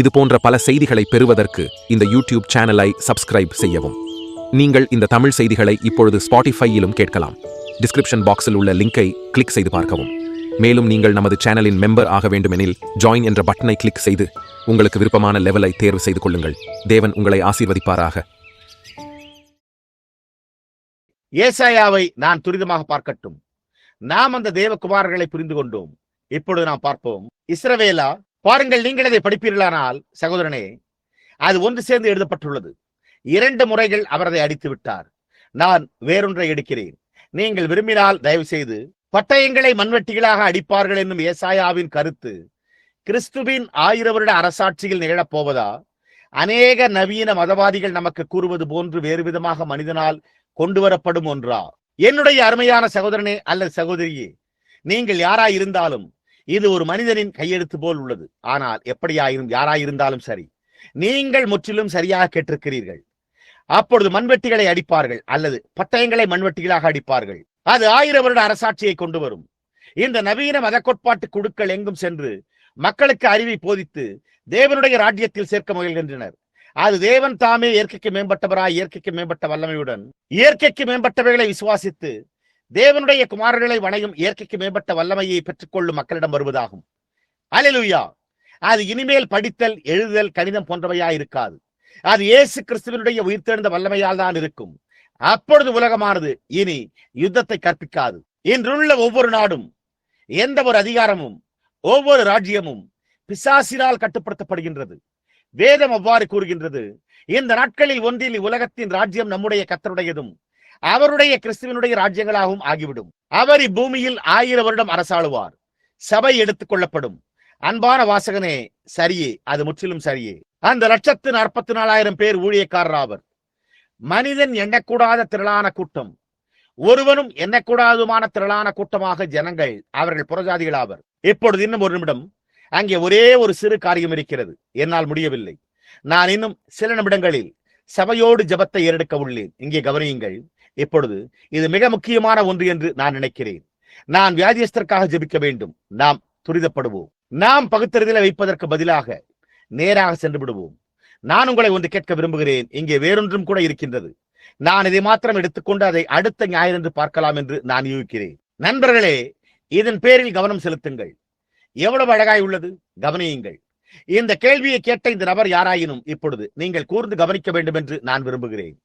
இது போன்ற பல செய்திகளை பெறுவதற்கு இந்த யூடியூப் சேனலை சப்ஸ்கிரைப் செய்யவும். நீங்கள் இந்த தமிழ் செய்திகளை இப்பொழுது ஸ்பாட்டிஃபையிலும் கேட்கலாம். டிஸ்கிரிப்ஷன் பாக்ஸில் உள்ள லிங்கை கிளிக் செய்து பார்க்கவும். மேலும் நீங்கள் நமது சேனலின் மெம்பர் ஆக வேண்டுமெனில் ஜாயின் என்ற பட்டனை கிளிக் செய்து உங்களுக்கு விருப்பமான லெவலை தேர்வு செய்து கொள்ளுங்கள். தேவன் உங்களை ஆசீர்வதிப்பாராக. ஏசாயாவை நான் துரிதமாக பார்க்கட்டும். நாம் அந்த தேவகுமாரர்களை புரிந்து கொண்டோம் இப்பொழுது நாம் பார்ப்போம். இஸ்ரவேலா பாருங்கள் நீங்கள் அதை படிப்பீர்களானால் சகோதரனே அது ஒன்று சேர்ந்து எழுதப்பட்டுள்ளது. இரண்டு முறைகள் அவர் அதை அடித்து விட்டார் நான் வேறொன்றை எடுக்கிறேன். நீங்கள் விரும்பினால் தயவு செய்து பட்டயங்களை மண்வெட்டிகளாக அடிப்பார்கள் என்னும் ஏசாயாவின் கருத்து கிறிஸ்துவின் ஆயிர வருட அரசாட்சியில் நிகழப்போவதா அநேக நவீன மதவாதிகள் நமக்கு கூறுவது போன்று வேறு விதமாக மனிதனால் கொண்டு வரப்படும் ஒன்றா? என்னுடைய அருமையான சகோதரனே அல்லது சகோதரியே நீங்கள் யாராய் இருந்தாலும் இது ஒரு மனிதனின் கையெழுத்து போல் உள்ளது. ஆனால் எப்படியாயிரும் யாராயிருந்தாலும் சரி நீங்கள் முற்றிலும் சரியாக கேட்டிருக்கிறீர்கள். அப்பொழுது மண்வெட்டிகளை அடிப்பார்கள் அல்லது பட்டயங்களை மண்வெட்டிகளாக அடிப்பார்கள். அது ஆயிரம் வருட அரசாட்சியை கொண்டு வரும். இந்த நவீன மத கோட்பாட்டு குழுக்கள் எங்கும் சென்று மக்களுக்கு அறிவை போதித்து தேவனுடைய ராஜ்யத்தில் சேர்க்க முயல்கின்றனர். அது தேவன் தாமே இயற்கைக்கு மேம்பட்டவராய் இயற்கைக்கு மேம்பட்ட வல்லமையுடன் இயற்கைக்கு மேம்பட்டவைகளை விசுவாசித்து தேவனுடைய குமாரர்களை வணையும் இயற்கைக்கு மேம்பட்ட வல்லமையை பெற்றுக்கொள்ளும் மக்களிடம் வருவதாகும். அலிலுயா அது இனிமேல் படித்தல் எழுதுதல் கணிதம் போன்றவையா இருக்காது அது இயேசு கிறிஸ்துவனுடைய உயிர்த்தெழுந்த வல்லமையால் தான் இருக்கும். அப்பொழுது உலகமானது இனி யுத்தத்தை கற்பிக்காது. இன்றுள்ள ஒவ்வொரு நாடும் எந்த ஒரு அதிகாரமும் ஒவ்வொரு ராஜ்யமும் பிசாசினால் கட்டுப்படுத்தப்படுகின்றது. வேதம் அவ்வாறு கூறுகின்றது இந்த நாட்களில் ஒன்றில் உலகத்தின் ராஜ்யம் நம்முடைய கத்தருடையதும் அவருடைய கிறிஸ்துவனுடைய ராஜ்யங்களாகவும் ஆகிவிடும். அவர் இப்பூமியில் ஆயிரம் வருடம் அரசாளுவார். சபை எடுத்துக் கொள்ளப்படும். அன்பான வாசகனே சரியே அது முற்றிலும் சரியே. அந்த லட்சத்து நாற்பத்தி நாலாயிரம் பேர் ஊழியக்காரர் ஆவர். மனிதன் எண்ணக்கூடாத திரளான கூட்டம். ஒருவனும் எண்ணக்கூடாதுமான திரளான கூட்டமாக ஜனங்கள் அவர்கள் புறஜாதிகள் ஆவர். இப்பொழுது இன்னும் ஒரு நிமிடம். அங்கே ஒரே ஒரு சிறு காரியம் இருக்கிறது. என்னால் முடியவில்லை. நான் இன்னும் சில நிமிடங்களில் சபையோடு ஜபத்தை ஏறெடுக்க உள்ளேன். இங்கே கவனியுங்கள். இப்பொழுது இது மிக முக்கியமான ஒன்று என்று நான் நினைக்கிறேன். நான் வியாதியஸ்தற்காக ஜெபிக்க வேண்டும். நாம் துரிதப்படுவோம். நாம் பகுத்தறிதலை வைப்பதற்கு பதிலாக நேராக சென்று விடுவோம். நான் உங்களை ஒன்று கேட்க விரும்புகிறேன். இங்கே வேறொன்றும் கூட இருக்கின்றது. நான் இதை மாத்திரம் எடுத்துக்கொண்டு அதை அடுத்த ஞாயிறன்று பார்க்கலாம் என்று நான் யூகிக்கிறேன். நண்பர்களே இதன் பேரில் கவனம் செலுத்துங்கள். எவ்வளவு அழகாய் உள்ளது? கவனியுங்கள். இந்த கேள்வியை கேட்ட இந்த நபர் யாராயினும் இப்பொழுது நீங்கள் கூர்ந்து கவனிக்க வேண்டும் என்று நான் விரும்புகிறேன்.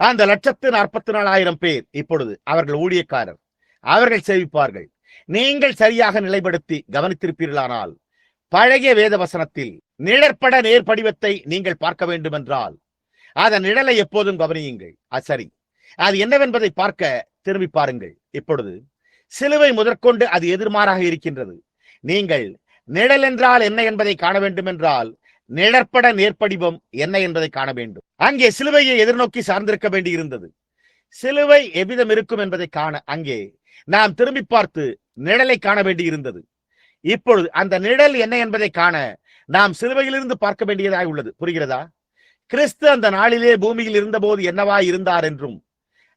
அந்த லட்சத்து நாற்பத்தி நாலாயிரம் பேர் இப்பொழுது அவர்கள் ஊழியக்காரர். அவர்கள் சேவிப்பார்கள். நீங்கள் சரியாக நிலைப்படுத்தி கவனித்திருப்பீர்களானால் பழைய வேத வசனத்தில் நிழற்பட நேர்படிவத்தை நீங்கள் பார்க்க வேண்டும் என்றால் அதன் நிழலை எப்போதும் கவனியுங்கள். அது சரி. அது என்னவென்பதை பார்க்க திரும்பி பாருங்கள். இப்பொழுது சிலுவை முதற்கொண்டு அது எதிர்மாறாக இருக்கின்றது. நீங்கள் நிழல் என்றால் என்ன என்பதை காண வேண்டும் என்றால் நிழற்பட நேர்படிவம் என்ன என்பதை காண வேண்டும். அங்கே சிலுவையை எதிர்நோக்கி சார்ந்திருக்க வேண்டியிருந்தது. சிலுவை எவ்விதம் இருக்கும் என்பதை காண அங்கே நாம் திரும்பி பார்த்து நிழலை காண வேண்டியிருந்தது. இப்பொழுது அந்த நிழல் என்ன என்பதை காண நாம் சிலுவையிலிருந்து பார்க்க வேண்டியதாக உள்ளது. புரிகிறதா? கிறிஸ்து அந்த நாளிலே பூமியில் இருந்தபோது என்னவா இருந்தார் என்றும்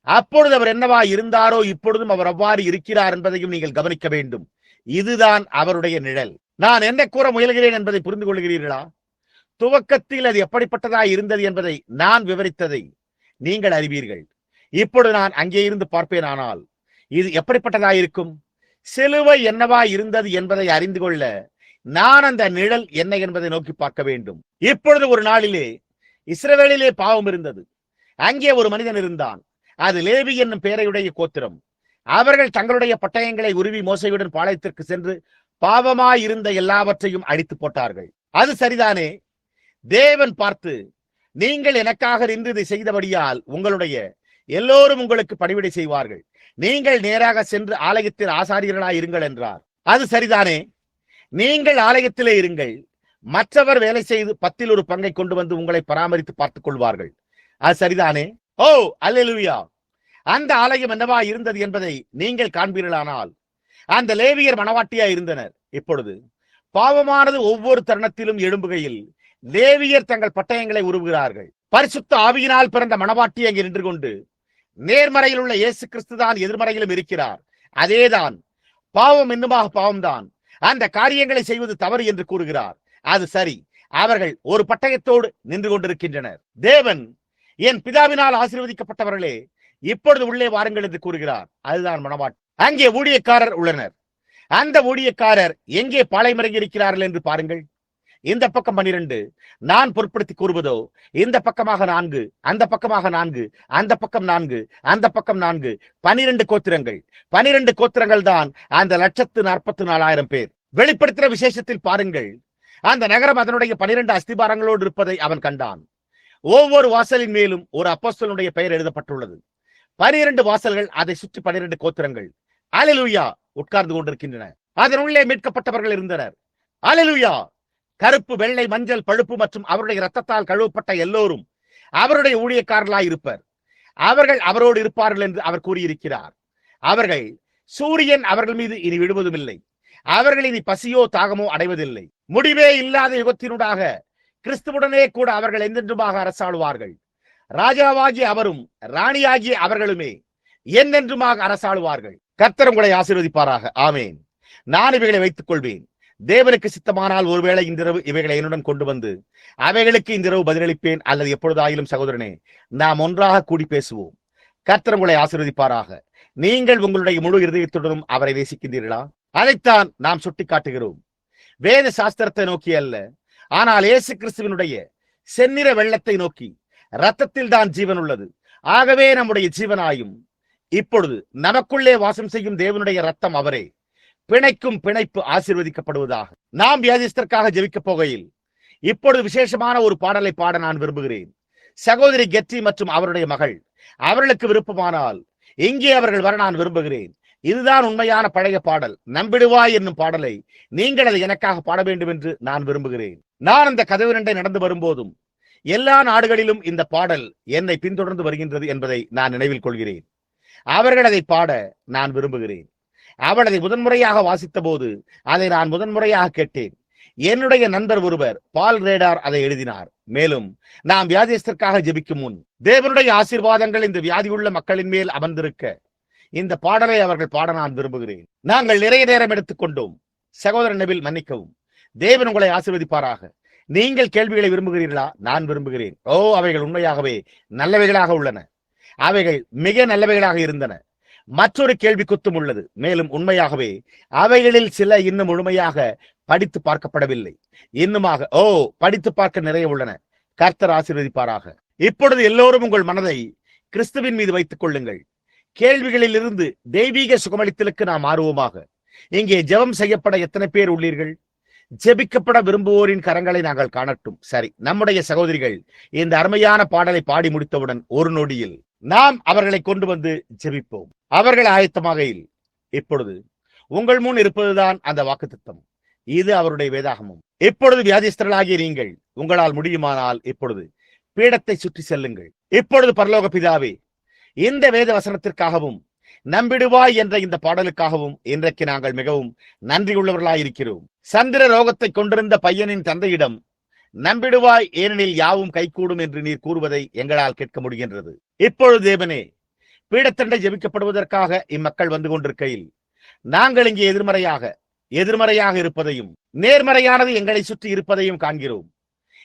அப்பொழுது அவர் என்னவா இருந்தாரோ இப்பொழுதும் அவர் அவ்வாறு இருக்கிறார் என்பதையும் நீங்கள் கவனிக்க வேண்டும். இதுதான் அவருடைய நிழல். நான் என்ன கூற முயல்கிறேன் என்பதை புரிந்து கொள்கிறீர்களா? துவக்கத்தில் அது எப்படிப்பட்டதாய் இருந்தது என்பதை நான் விவரித்ததை நீங்கள் அறிவீர்கள். இப்பொழுது நான் அங்கே இருந்து பார்ப்பேன் ஆனால் இது எப்படிப்பட்டதாய் இருக்கும்? சிலுவை என்னவா இருந்தது என்பதை அறிந்து கொள்ள நான் அந்த நிழல் என்ன என்பதை நோக்கி பார்க்க வேண்டும். இப்பொழுது ஒரு நாளிலே இஸ்ரவேலிலே பாவம் இருந்தது. அங்கே ஒரு மனிதன் இருந்தான். அது லேவி என்னும் பெயரையுடைய கோத்திரம். அவர்கள் தங்களுடைய பட்டயங்களை உருவி மோசையுடன் பாளையத்திற்கு சென்று பாவமாய் இருந்த எல்லாவற்றையும் அடித்து போட்டார்கள். அது சரிதானே? தேவன் பார்த்து நீங்கள் எனக்காக நின்று இதை செய்தபடியால் உங்களுடைய எல்லோரும் உங்களுக்கு பணிவிடை செய்வார்கள். நீங்கள் நேராக சென்று ஆலயத்தில் ஆசாரியர்களாய் இருங்கள் என்றார். அது சரிதானே? நீங்கள் ஆலயத்திலே இருங்கள். மற்றவர் வேலை செய்து பத்தில் ஒரு பங்கை கொண்டு வந்து உங்களை பராமரித்து பார்த்துக் கொள்வார்கள். அது சரிதானே? ஓ அல்லா அந்த ஆலயம் என்னவா இருந்தது என்பதை நீங்கள் காண்பீர்களானால் அந்த லேவியர் மனவாட்டியா இருந்தனர். இப்பொழுது பாவமானது ஒவ்வொரு தருணத்திலும் எழும்புகையில் லேவியர் தங்கள் பட்டயங்களை உருவுகிறார்கள். பரிசுத்த ஆவியினால் பிறந்த மனவாட்டி அங்கே நின்று கொண்டு நேர்மறையில் உள்ள இயேசு கிறிஸ்து தான் எதிர்மறையிலும் இருக்கிறார். அதேதான் பாவம் இன்னுமாக பாவம்தான். அந்த காரியங்களை செய்வது தவறு என்று கூறுகிறார். அது சரி அவர்கள் ஒரு பட்டயத்தோடு நின்று கொண்டிருக்கின்றனர். தேவன் என் பிதாவினால் ஆசீர்வதிக்கப்பட்டவர்களே இப்பொழுது உள்ளே வாருங்கள் என்று கூறுகிறார். அதுதான் மனவாட்டி. அங்கே ஊழியக்காரர் உள்ளனர். அந்த ஊழியக்காரர் எங்கே பாளையமரங்கி இருக்கிறார்கள் என்று பாருங்கள். இந்த பக்கம் பன்னிரண்டு நான் பொருட்படுத்தி கூறுவதோ இந்த பக்கமாக நான்கு அந்த பக்கமாக நான்கு அந்த பக்கம் நான்கு அந்த பக்கம் நான்கு. பனிரெண்டு கோத்திரங்கள். பனிரெண்டு கோத்திரங்கள் தான் அந்த லட்சத்து நாற்பத்தி நாலாயிரம் பேர். வெளிப்படுத்துகிற விசேஷத்தில் பாருங்கள். அந்த நகரம் அதனுடைய பனிரெண்டு அஸ்திபாரங்களோடு இருப்பதை அவன் கண்டான். ஒவ்வொரு வாசலின் மேலும் ஒரு அப்போஸ்தலனுடைய பெயர் எழுதப்பட்டுள்ளது. பனிரெண்டு வாசல்கள் அதை சுற்றி பனிரெண்டு கோத்திரங்கள். அலலுயா உட்கார்ந்து கொண்டிருக்கின்றன. அதனுள்ளே மீட்கப்பட்டவர்கள் இருந்தனர். அலலுயா கருப்பு வெள்ளை மஞ்சள் பழுப்பு மற்றும் அவருடைய ரத்தத்தால் கழுவப்பட்ட எல்லோரும் அவருடைய ஊழியக்காரர்களாய் இருப்பர் அவர்கள் அவரோடு இருப்பார்கள் என்று அவர் கூறியிருக்கிறார். அவர்கள் சூரியன் அவர்கள் மீது இனி விடுவதும் இல்லை அவர்கள் இனி பசியோ தாகமோ அடைவதில்லை. முடிவே இல்லாத யுகத்தினூடாக கிறிஸ்துவுடனே கூட அவர்கள் என்றென்றுமாக அரசாளுவார்கள். ராஜாவாகிய அவரும் ராணியாகிய அவர்களுமே என்னென்றுமாக அரசாளுவார்கள். கர்த்தர் உங்களை ஆசீர்வதிப்பாராக. ஆமேன். நான் இவைகளை வைத்துக் கொள்வேன் தேவனுக்கு சித்தமானால் ஒருவேளை இன்றிரவு இவைகளை என்னுடன் கொண்டு வந்து அவைகளுக்கு இன்றிரவு பதிலளிப்பேன் அல்லது எப்பொழுதாயிலும் சகோதரனே நாம் ஒன்றாக கூடி பேசுவோம். கர்த்தர் உங்களை ஆசீர்வதிப்பாராக. நீங்கள் உங்களுடைய முழு இருதயத்துடனும் அவரை நேசிக்கின்றீர்களா? அதைத்தான் நாம் சுட்டிக்காட்டுகிறோம். வேத சாஸ்திரத்தை நோக்கி அல்ல. ஆனால் இயேசு கிறிஸ்துவனுடைய செந்நிற வெள்ளத்தை நோக்கி ரத்தத்தில் தான் ஜீவன் உள்ளது. ஆகவே நம்முடைய ஜீவனாயும் இப்பொழுது நமக்குள்ளே வாசம் செய்யும் தேவனுடைய ரத்தம் அவரே. பிணைக்கும் பிணைப்பு ஆசிர்வதிக்கப்படுவதாக. நாம் வியாதிஸ்தற்காக ஜெபிக்கப் போகையில் இப்பொழுது விசேஷமான ஒரு பாடலை பாட நான் விரும்புகிறேன். சகோதரி கெட்டி மற்றும் அவருடைய மகள் அவர்களுக்கு விருப்பமானால் இங்கே அவர்கள் வர நான் விரும்புகிறேன். இதுதான் உண்மையான பழைய பாடல். நம்பிடுவாய் என்னும் பாடலை நீங்கள் அதை எனக்காக பாட வேண்டும் என்று நான் விரும்புகிறேன். நான் அந்த கதவு நடந்து வரும்போதும் எல்லா நாடுகளிலும் இந்த பாடல் என்னை பின்தொடர்ந்து வருகின்றது என்பதை நான் நினைவில் கொள்கிறேன். அவர்கள் அதை பாட நான் விரும்புகிறேன். அவள் அதை முதன்முறையாக வாசித்த போது அதை நான் முதன்முறையாக கேட்டேன். என்னுடைய நண்பர் ஒருவர் பால் ரேடார் அதை எழுதினார். மேலும் நாம் வியாதியஸ்தற்காக ஜெபிக்கும் முன் தேவனுடைய ஆசீர்வாதங்கள் இந்த வியாதியுள்ள மக்களின் மேல் அமர்ந்திருக்க இந்த பாடலை அவர்கள் பாட நான் விரும்புகிறேன். நாங்கள் நிறைய நேரம் எடுத்துக்கொண்டோம். சகோதரன் நபில் மன்னிக்கவும். தேவன் உங்களை ஆசீர்வதிப்பாராக. நீங்கள் கேள்விகளை விரும்புகிறீர்களா? நான் விரும்புகிறேன். ஓ அவைகள் உண்மையாகவே நல்லவைகளாக உள்ளன. அவைகள் மிக நல்லவைகளாக இருந்தன. மற்றொரு கேள்வி குத்தும் உள்ளது. மேலும் உண்மையாகவே அவைகளில் சில இன்னும் முழுமையாக படித்து பார்க்கப்படவில்லை. இன்னுமாக ஓ படித்து பார்க்க நிறைய உள்ளன. கர்த்தர் ஆசீர்வதிப்பாராக. இப்பொழுது எல்லோரும் உங்கள் மனதை கிறிஸ்துவின் மீது வைத்துக் கொள்ளுங்கள். கேள்விகளில் இருந்து தெய்வீக சுகமளித்தலுக்கு நாம் ஆர்வமாக. இங்கே ஜெபம் செய்யப்பட எத்தனை பேர் உள்ளீர்கள்? ஜெபிக்கப்பட விரும்புவோரின் கரங்களை நாங்கள் காணட்டும். சரி நம்முடைய சகோதரிகள் இந்த அருமையான பாடலை பாடி முடித்தவுடன் ஒரு நொடியில் நாம் அவர்களை கொண்டு வந்து ஜெபிப்போம். அவர்கள் ஆயத்தமாகையில் இப்பொழுது உங்கள் முன் இருப்பதுதான் அந்த வாக்குத்தத்தம். இது அவருடைய வேதாகமும். இப்பொழுது வியாதிஸ்தர்களாகிய நீங்கள் உங்களால் முடியுமானால் இப்பொழுது பீடத்தை சுற்றி செல்லுங்கள். இப்பொழுது பரலோக பிதாவே இந்த வேத வசனத்திற்காகவும் நம்பிடுவாய் என்ற இந்த பாடலுக்காகவும் இன்றைக்கு நாங்கள் மிகவும் நன்றியுள்ளவர்களாயிருக்கிறோம் சந்திர ரோகத்தை கொண்டிருந்த பையனின் தந்தையிடம் நம்பிடுவாய் ஏனெனில் யாவும் கைகூடும் என்று நீர் கூறுவதை எங்களால் கேட்க முடிகின்றது. இப்பொழுது தேவனே பீடத்தண்டை ஜெபிக்கப்படுவதற்காக இம்மக்கள் வந்து கொண்டிருக்கையில் நாங்கள் இங்கே எதிர்மறையாக எதிர்மறையாக இருப்பதையும் நேர்மறையானது எங்களை சுற்றி இருப்பதையும் காண்கிறோம்.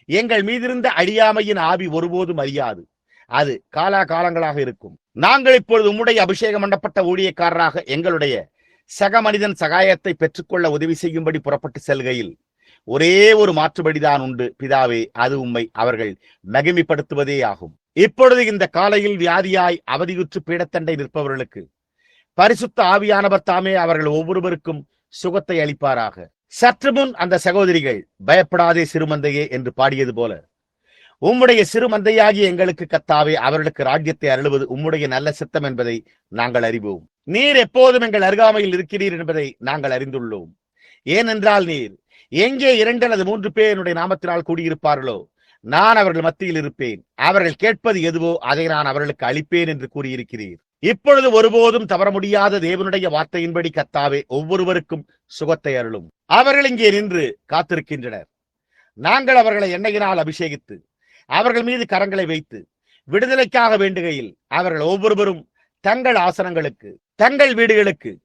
எங்கள் மீதிருந்த அழியாமையின் ஆவி ஒருபோதும் அறியாது அது காலா காலங்களாக இருக்கும். நாங்கள் இப்பொழுது உம்முடைய அபிஷேகம் பண்ணப்பட்ட ஊழியக்காரராக எங்களுடைய சக மனிதன் சகாயத்தை பெற்றுக்கொள்ள உதவி செய்யும்படி புறப்பட்டு செல்கையில் ஒரே ஒரு மாற்றுபடிதான் உண்டு. பிதாவே அது உம்மை அவர்கள் மகிமைப்படுத்துவதே ஆகும் இப்பொழுது இந்த காலையில் வியாதியாய் அவதியுற்று பீடத்தண்டை நிற்பவர்களுக்கு பரிசுத்த ஆவியானவர் தாமே அவர்கள் ஒவ்வொருவருக்கும் சுகத்தை அளிப்பாராக. சற்று முன் அந்த சகோதரிகள் பயப்படாதே சிறுமந்தையே என்று பாடியது போல உம்முடைய சிறுமந்தையாகி எங்களுக்கு கத்தாவே அவர்களுக்கு ராஜ்யத்தை அருளுவது உம்முடைய நல்ல சித்தம் என்பதை நாங்கள் அறிவோம். நீர் எப்போதும் எங்கள் அருகாமையில் இருக்கிறீர் என்பதை நாங்கள் அறிந்துள்ளோம். ஏனென்றால் நீர் எங்கே இரண்டு அல்லது மூன்று பேர் என்னுடைய நாமத்தினால் கூடியிருப்பார்களோ நான் அவர்கள் மத்தியில் இருப்பேன். அவர்கள் கேட்பது எதுவோ அதை நான் அவர்களுக்கு அளிப்பேன் என்று கூறியிருக்கிறீர். இப்பொழுது ஒருபோதும் தவற முடியாத தேவனுடைய வார்த்தையின்படி கத்தாவே ஒவ்வொருவருக்கும் சுகத்தை அருளும். அவர்கள் இங்கே நின்று காத்திருக்கின்றனர். நாங்கள் அவர்களை எண்ணெயினால் அபிஷேகித்து அவர்கள் மீது கரங்களை வைத்து விடுதலைக்காக வேண்டுகையில் அவர்கள் ஒவ்வொருவரும் தங்கள் ஆசனங்களுக்கு தங்கள் வீடுகளுக்கு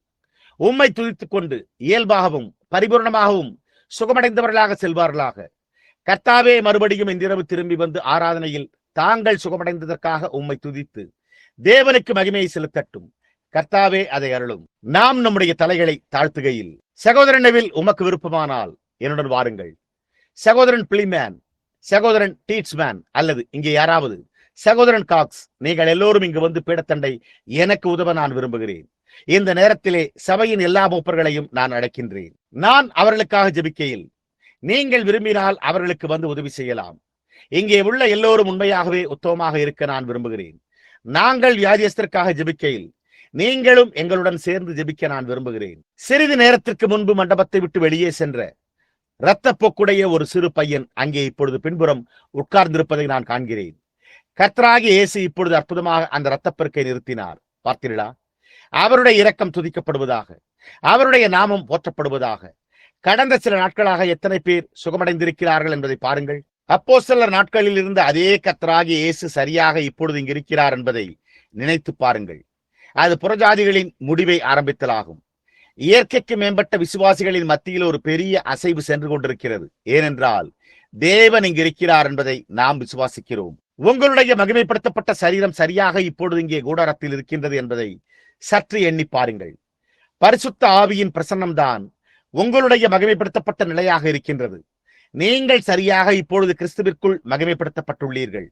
உம்மை துதித்துக் கொண்டு இயல்பாகவும் பரிபூர்ணமாகவும் சுகமடைந்தவர்களாக செல்வார்களாக. கர்த்தாவே மறுபடியும் இன்றிரவு திரும்பி வந்து ஆராதனையில் தாங்கள் சுகமடைந்ததற்காக உம்மை துதித்து தேவனுக்கு மகிமையை செலுத்தட்டும். கர்த்தாவே அதை அருளும். நாம் நம்முடைய தலைகளை தாழ்த்துகையில் சகோதரனவில் உமக்கு விருப்பமானால் என்னுடன் வாருங்கள். சகோதரன் பிளிமேன் சகோதரன் டீட்ஸ்மேன் அல்லது இங்கே யாராவது சகோதரன் காக்ஸ் நீங்கள் எல்லோரும் இங்கு வந்து பீடத்தண்டை எனக்கு உதவ நான் விரும்புகிறேன். இந்த நேரத்திலே சபையின் எல்லா மூப்பர்களையும் நான் அழைக்கின்றேன் நான் அவர்களுக்காக ஜெபிக்கையில் நீங்கள் விரும்பினால் அவர்களுக்கு வந்து உதவி செய்யலாம். இங்கே உள்ள எல்லோரும் உண்மையாகவே உத்தமமாக இருக்க நான் விரும்புகிறேன். நாங்கள் வியாதியஸ்தருக்காக ஜெபிக்கையில் நீங்களும் எங்களுடன் சேர்ந்து ஜெபிக்க நான் விரும்புகிறேன். சிறிது நேரத்திற்கு முன்பு மண்டபத்தை விட்டு வெளியே சென்ற இரத்தப்போக்குடைய ஒரு சிறு பையன் அங்கே இப்பொழுது பின்புறம் உட்கார்ந்திருப்பதை நான் காண்கிறேன். கர்த்தராகிய இயேசு இப்பொழுது அற்புதமாக அந்த இரத்தப்பெருக்கை நிறுத்தினார். பார்த்தீர்களா? அவருடைய இரக்கம் துதிக்கப்படுவதாக அவருடைய நாமம் போற்றப்படுவதாக கடந்த சில நாட்களாக எத்தனை பேர் சுகமடைந்திருக்கிறார்கள் என்பதை பாருங்கள். அப்போ சில நாட்களில் இருந்த அதே கத்தராகி இயேசு சரியாக இப்பொழுது இங்கு இருக்கிறார் என்பதை நினைத்து பாருங்கள். அது புறஜாதிகளின் முடிவை ஆரம்பித்தலாகும். இயற்கைக்கு மேம்பட்ட விசுவாசிகளின் மத்தியில் ஒரு பெரிய அசைவு சென்று கொண்டிருக்கிறது. ஏனென்றால் தேவன் இங்கு இருக்கிறார் என்பதை நாம் விசுவாசிக்கிறோம். உங்களுடைய மகிமைப்படுத்தப்பட்ட சரீரம் சரியாக இப்பொழுது இங்கே கூடாரத்தில் இருக்கின்றது என்பதை சற்று எண்ணி பாருங்கள். பரிசுத்த ஆவியின் பிரசன்னம்தான் உங்களுடைய மகிமைப்படுத்தப்பட்ட நிலையாக இருக்கின்றது. நீங்கள் சரியாக இப்பொழுது கிறிஸ்துவிற்குள் மகிமைப்படுத்தப்பட்டுள்ளீர்கள்.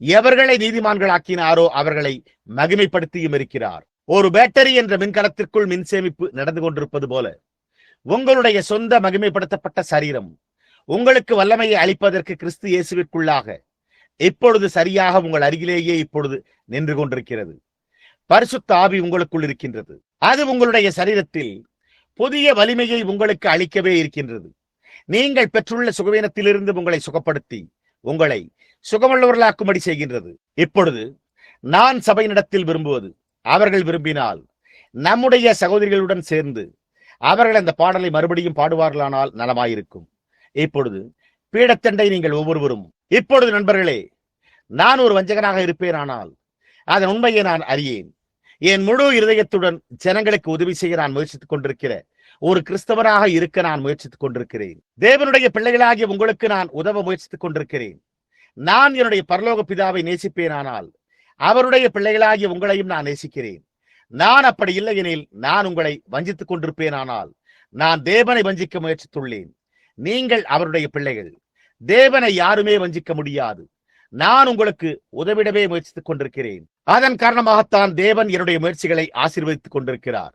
எவர்களை நீதிமான்களாக்கினாரோ அவர்களை மகிமைப்படுத்தியும் இருக்கிறார். ஒரு பேட்டரி என்ற மின்கலத்திற்குள் மின் சேமிப்பு நடந்து கொண்டிருப்பது போல உங்களுடைய சொந்த மகிமைப்படுத்தப்பட்ட சரீரம் உங்களுக்கு வல்லமையை அளிப்பதற்கு கிறிஸ்து இயேசுவிற்குள்ளாக இப்பொழுது சரியாக உங்கள் அருகிலேயே இப்பொழுது நின்று கொண்டிருக்கிறது. பரிசுத்த ஆவி உங்களுக்குள் இருக்கின்றது. அது உங்களுடைய சரீரத்தில் புதிய வலிமையை உங்களுக்கு அளிக்கவே இருக்கின்றது. நீங்கள் பெற்றுள்ள சுகவீனத்திலிருந்து உங்களை சுகப்படுத்தி உங்களை சுகமுள்ளவர்களாக்கும்படி செய்கின்றது. இப்பொழுது நான் சபையினிடத்தில் விரும்புவது அவர்கள் விரும்பினால் நம்முடைய சகோதரிகளுடன் சேர்ந்து அவர்கள் அந்த பாடலை மறுபடியும் பாடுவார்களானால் நலமாயிருக்கும். இப்பொழுது பீடத்தண்டை நீங்கள் ஒவ்வொருவரும் இப்பொழுது நண்பர்களே நான் ஒரு வஞ்சகனாக இருப்பேனானால் அதன் உண்மையை நான் அறியேன். என் முழு இருதயத்துடன் ஜனங்களுக்கு உதவி செய்ய நான் முயற்சித்துக் கொண்டிருக்கிற ஒரு கிறிஸ்தவராக இருக்க நான் முயற்சித்துக் கொண்டிருக்கிறேன். தேவனுடைய பிள்ளைகளாகிய உங்களுக்கு நான் உதவ முயற்சித்துக் கொண்டிருக்கிறேன். நான் என்னுடைய பரலோக பிதாவை நேசிப்பேனானால் அவருடைய பிள்ளைகளாகிய உங்களையும் நான் நேசிக்கிறேன். நான் அப்படி இல்லை எனில் நான் உங்களை வஞ்சித்துக் கொண்டிருப்பேனானால் நான் தேவனை வஞ்சிக்க முயற்சித்துள்ளேன். நீங்கள் அவருடைய பிள்ளைகள். தேவனை யாருமே வஞ்சிக்க முடியாது. நான் உங்களுக்கு உதவிடவே முயற்சித்துக் கொண்டிருக்கிறேன். அதன் காரணமாகத்தான் தேவன் என்னுடைய முயற்சிகளை ஆசீர்வதித்துக் கொண்டிருக்கிறார்.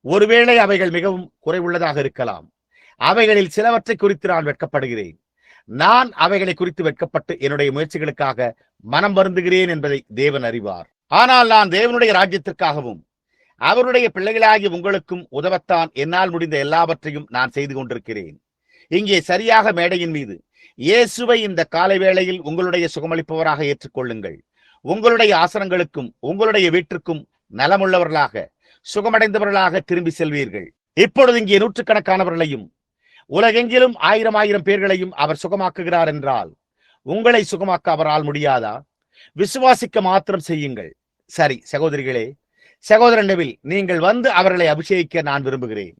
ஒருவேளை அவைகள் மிகவும் குறைவுள்ளதாக இருக்கலாம். அவைகளில் சிலவற்றை குறித்து நான் வெட்கப்படுகிறேன். நான் அவைகளை குறித்து வெட்கப்பட்டு என்னுடைய முயற்சிகளுக்காக மனம் வருந்துகிறேன் என்பதை தேவன் அறிவார். ஆனால் நான் தேவனுடைய ராஜ்யத்திற்காகவும் அவருடைய பிள்ளைகளாகி உங்களுக்கும் உதவத்தான் என்னால் முடிந்த எல்லாவற்றையும் நான் செய்து கொண்டிருக்கிறேன். இங்கே சரியாக மேடையின் மீது. இயேசுவை இந்த காலை வேளையில் உங்களுடைய சுகமளிப்பவராக ஏற்றுக்கொள்ளுங்கள். உங்களுடைய ஆசனங்களுக்கும் உங்களுடைய வீட்டிற்கும் நலமுள்ளவர்களாக சுகமடைந்தவர்களாக திரும்பி செல்வீர்கள். இப்பொழுது இங்கே நூற்றுக்கணக்கானவர்களையும் உலகெங்கிலும் ஆயிரம் ஆயிரம் பேர்களையும் அவர் சுகமாக்குகிறார் என்றால் உங்களை சுகமாக்க அவரால் முடியாதா? விசுவாசிக்க மாத்திரம் செய்யுங்கள். சரி சகோதரிகளே சகோதரன் நீங்கள் வந்து அவர்களை அபிஷேகிக்க நான் விரும்புகிறேன்.